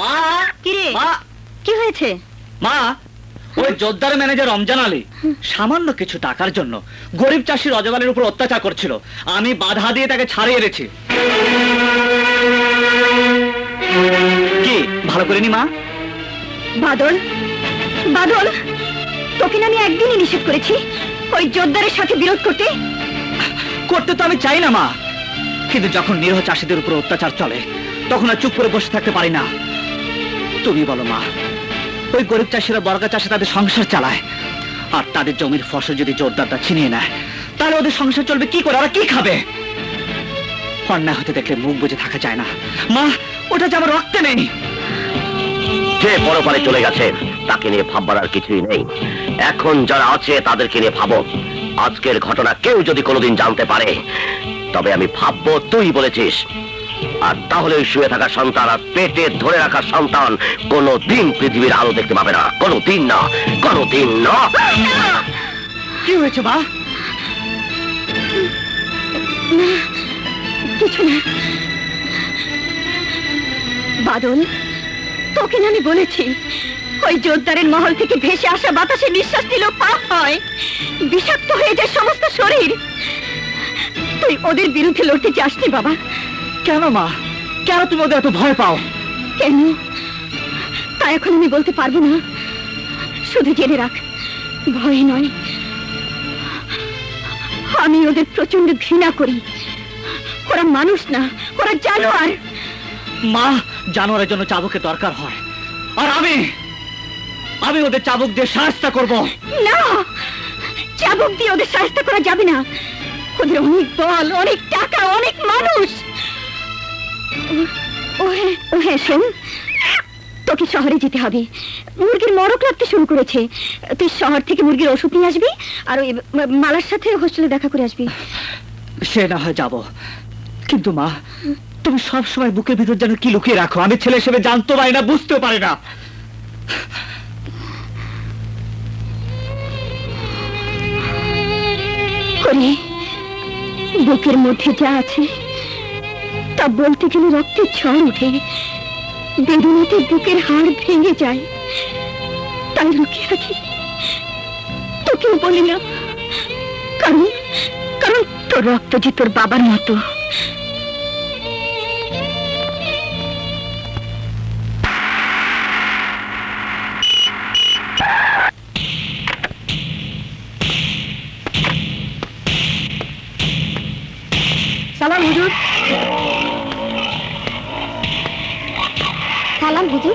মা! কিরে? মা! কি হয়েছে? মা! ওই জোরদার ম্যানেজার রমজান আলী সামান্য কিছু টাকার জন্য গরিব চাষি রজবালের উপর অত্যাচার করছিল। আমি বাধা দিয়ে তাকে ছাড়িয়ে এনেছি। কি ভালো করিনি মা? বাদল বাদল তোকে না আমি একদিনই নিষেধ করেছি ওই জোরদারের সাথে বিরোধ করতে? করতে তো আমি চাই না মা। কিন্তু যখন নিরহ চাষিদের উপর অত্যাচার চলে তখন আর চুপ করে বসে থাকতে পারি না। তুমি বলো মা, ওই গরিব চাষিরা বর্গা চাষে তাদের সংসার চালায়, আর তাদের জমির ফসল যদি জোরদারটা ছিনিয়ে নেয়, তাহলে ওদের সংসার চলবে কি করে? ওরা কি খাবে? অন্যায় হতে দেখলে মুখ বুঝে থাকা যায় না। মা, ওটা যে আমার রক্তে নেই। যে বড় পারে চলে গেছে, তাকে নিয়ে ভাববার আর কিছুই নেই। এখন যারা আছে, তাদেরকে নিয়ে ভাবো। আজকের ঘটনা কেউ যদি কোনোদিন জানতে পারে, তবে আমি ভাববো তুই বলেছিস। আর তাহলে ওই শুয়ে থাকা সন্তান আর পেটে ধরে রাখা সন্তান কোনো দিন পৃথিবীর আলো দেখতে পাবে না। কোনো দিন না কোনো দিন না। কি হয়েছে মা? কিছু না। বাদল তোকে আমি বলেছি ওই জোরদারের মহল থেকে ভেসে আসা বাতাসে নিঃশ্বাস নিলেও পাপ হয়। বিষাক্ত হয়ে যায় সমস্ত শরীর। তুই ওদের বিরুদ্ধে লড়তে চাসনি বাবা। কেন মা? কেন তুমি ওদের এত ভয় পাও? কেন? তা এখন আমি বলতে পারব না। শুধু জেনে রাখ ভয় নয়। আমি ওদের প্রচণ্ড ঘৃণা করি। ওরা মানুষ না ওরা জানোয়ার। মা জানোয়ারের জন্য চাবুকের দরকার হয়। আর আমি আমি ওদের চাবুক দিয়ে সাহায্য করব। না! চাবুক দিয়ে ওদের সাহায্য করা যাবে না। ওদের অনেক বল অনেক টাকা অনেক মানুষ। ও- হ্যাঁ ও হ্যাঁ শোন। তোকে শহরে যেতে হবে। মুরগির মরক লাগতে শুরু করেছে। তুই শহর থেকে মুরগির ওষুধ নিয়ে আসবি আর ওই মালার সাথে হোস্টেলে দেখা করে আসবি। সে না হয় যাব। কিন্তু মা তুমি সব সময় বুকের ভিতর যেন কি লুকিয়ে রাখো? আমি ছেলে হিসেবে জানতে পারি না বুঝতেও পারি না। বুকের মধ্যে যা আছে তা বলতে গেলে রক্তের ঝড় উঠে বেদনাতে বুকের হাড় ভেঙে যায়। তাই লুকিয়ে রাখি। তোকেও বলি না। কারণ কারণ তোর রক্ত যে তোর বাবার মতো। সালাম হুজুর। সালাম হুজুর।